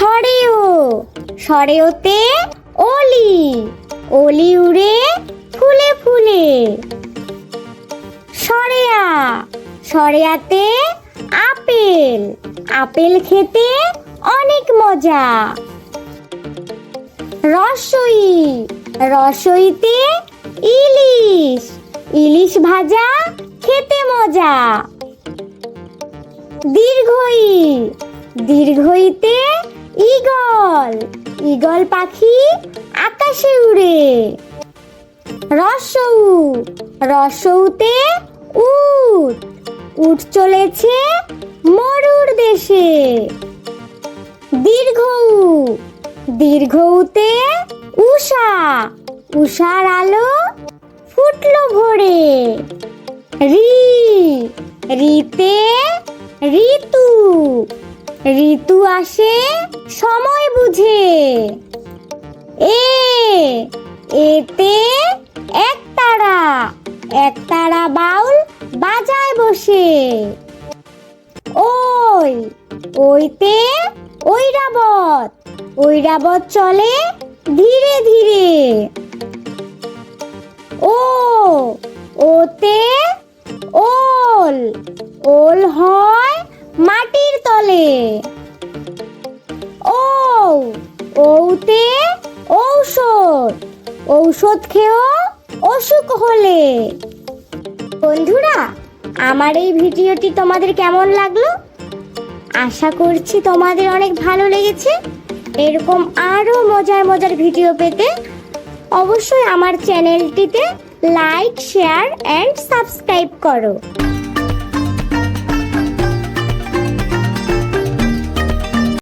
সরেও, সরেওতে অলি অলি উড়ে ফুলে ফুলে। সরেয়া, সরেয়াতে আপেল আপেল খেতে অনেক মজা। রসই, রসইতে ইলিশ ইলিশ ভাজা খেতে মজা। দীর্ঘই, দীর্ঘইতে ঈগল ঈগল পাখি আকাশে উড়ে। রসৌ। রসৌতে উট। উট চলেছে মরুর দেশে। দীর্ঘ। উ, দীর্ঘউতে উষা উষার আলো ফুটলো ভোরে। রি। রিতে ঋতু। ঋতু আসে, সময় বুঝে। এ, এতে একতারা একতারা বাউল বাজায় বসে। ওই, ওইতে ঐরাবত ঐরাবত চলে ধীরে ধীরে। ও, ওতে ওল ওল হয় মাটির তলে। ও ওতে ঔষধ। ঔষধ খেয়েও অসুখ হলে। বন্ধুরা, আমার এই ভিডিওটি তোমাদের কেমন লাগল? আশা করছি তোমাদের অনেক ভালো লেগেছে। এরকম আরও মজার মজার ভিডিও পেতে অবশ্যই আমার চ্যানেলটিতে লাইক, শেয়ার অ্যান্ড সাবস্ক্রাইব করো।